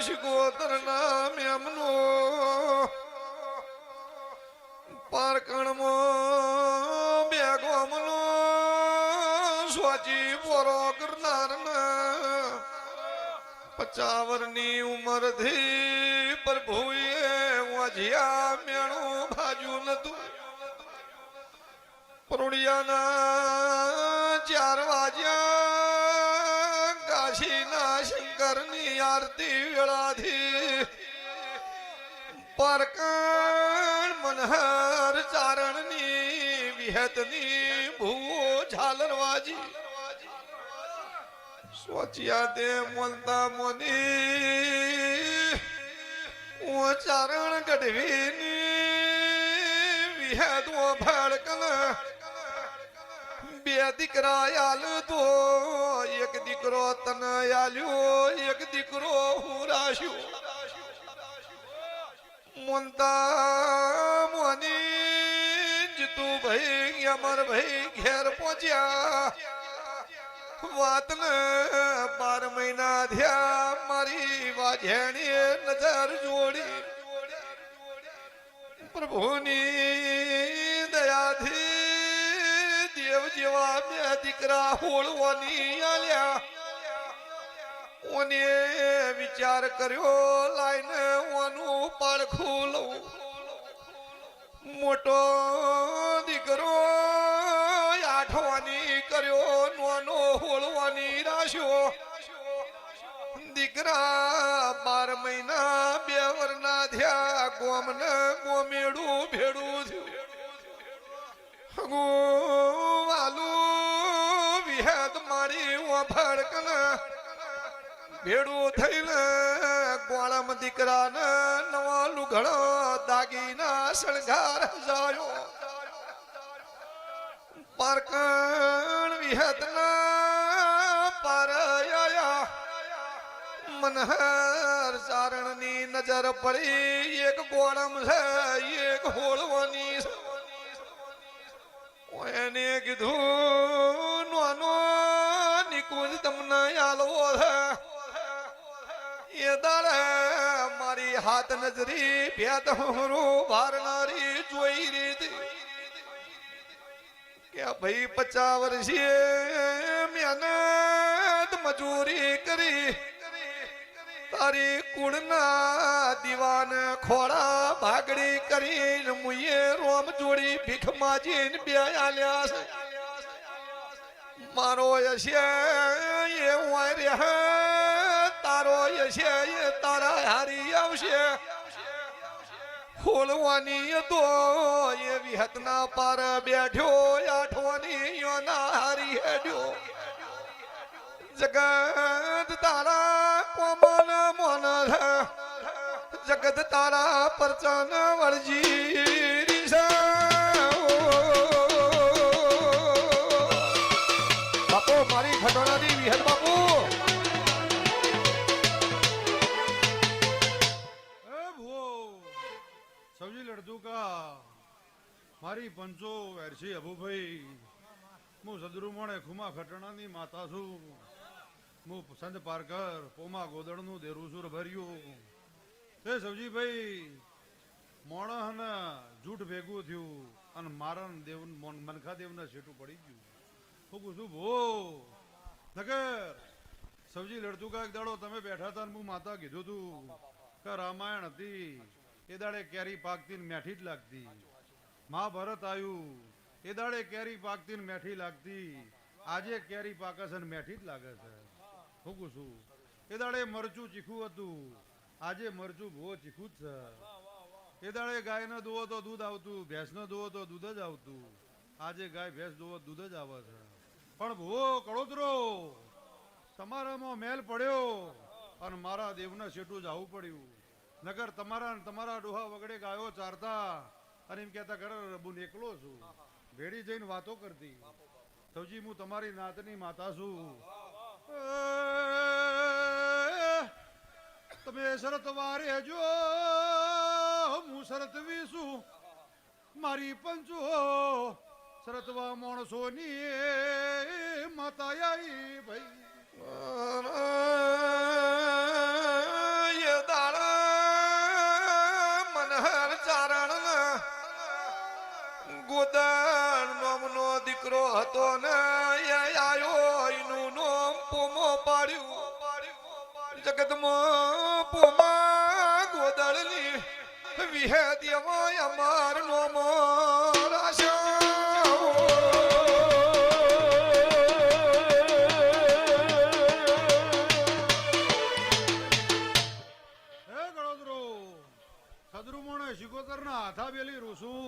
સિકોતર નામ એમનો. પારકણમાં બે ગોમનો સ્વાજી પોરો કરનાર પચાવરની ઉંમરથી પ્રભુએ વાજિયા મેણું ભાજ્યું નતું પરુડિયાના પારકણ મનહર ચારણની, વિહતની ભૂવો ઝાલરવાજી સોચિયા તે મોલતા મોની ઓ ચારણ ગઢવીની વિહત ઓ ભડકલ. બે દીકરા આલ તો એક દીકરો તન આલ્યો, એક દીકરો હું રાશ્યો મોનતા મોની જીતુ ભાઈ અમર ભાઈ ઘેર પહોંચ્યા. વાત ને બાર મહિના ધ્યા મારી વાજેણીએ નજર જોડી. પ્રભુની દયાથી દેવ જેવા બે દીકરા હોળવાની આલ્યા. ઓને વિચાર કર્યો, લાઈને ઓનું પાળખું લઉં મોટો દીકરો આઠવાની કર્યો, નોનો હોળવાની રાશ્યો દીકરા બાર મહિના બે વરના થયા, ગોમને ગોમેડું ભેડું થયું. ગો વાલુ વિહત મારી ઓ ભડકન ભેડું થઈને ગોળમ દીકરાને નવા લુગડો દાગીના શણગાર જાયો. પારકણ વિહતના પારયા મનહર ચારણની નજર પડી, એક ગોળમ છે એક હોળવાની મારી હાથ નજરી ભેદ હોરું વારનારી જોઈ રીતી. કે ભાઈ પચાસ વર્ષે મહેનત મજૂરી કરી. તારી કુળના દીવાન ખોળા ભાગડી કરીને મુયે રોમ જોડી ભીખ માજીને બે આલ્યા છે. મારો યશે એ હે તારો છે એ તારા હારી આવશે. ખોલવાની તો એ વિહતના પાર બેઠો, આઠવાની યોના હારી હેડ્યો. જગત તારા કોમન મોન જગત તારા પરચન વળજી. બાપુ, મારી ઘટોડાની વિહત મારી પંચો વેરસી અભુભાઈ હું સદરૂમણે ખુમા ખટણાની માતા છું. હું સંત પારકર પોમા ગોદડનું દેરુસુર ભર્યું. એ સબજીભાઈ મોણહને જૂઠ ભેગું થયું અને મારણ દેવ મનખા દેવને છેટું પડી ગયું. હું કહું છું ભો, નગર સબજી લડતું કાંઈક દાડો તમે બેઠા હતા હું માતા કીધું તું કે રામાયણ હતી, એ દાડે કેરી પાકતી ને મેઠી જ લાગતી. મહાભારત આવ્યું એ દાડે કેરી પાકતી મેઠી લાગતી. આજે કેરી પાકે છે મેઠી જ લાગે છે. હું કહું એ દાડે મરચું ચીખું હતું. આજે મરચું ભૂવો ચીખું જ છે. એ દાડે ગાયનો દોવો તો દૂધ આવતું, ભેંસનો દોવો તો દૂધ જ આવતું. આજે ગાય, ભેંસ, દુવો, દૂધ જ આવે છે. પણ ભૂવો કળોતરો. તમારામાં મેલ પડ્યો અને મારા દેવને શેઠું જવું પડ્યું. નગર તમારા તમારા ડોહા વગડે ગાયો ચારતા. અને એમ કહેતા ઘરે રબુ એકલો છું. ભેડી જઈને વાતો કરતી. સૌજી હું તમારી નાતની માતા છું. તમે શરત વારે જો હું શરત વીસું. મારી પંચો. શરતવા માણસોની માતા આઈ ભાઈ. જગતમાં પોમા ગોદળની વિહે દેવાય અમાર નો રાશા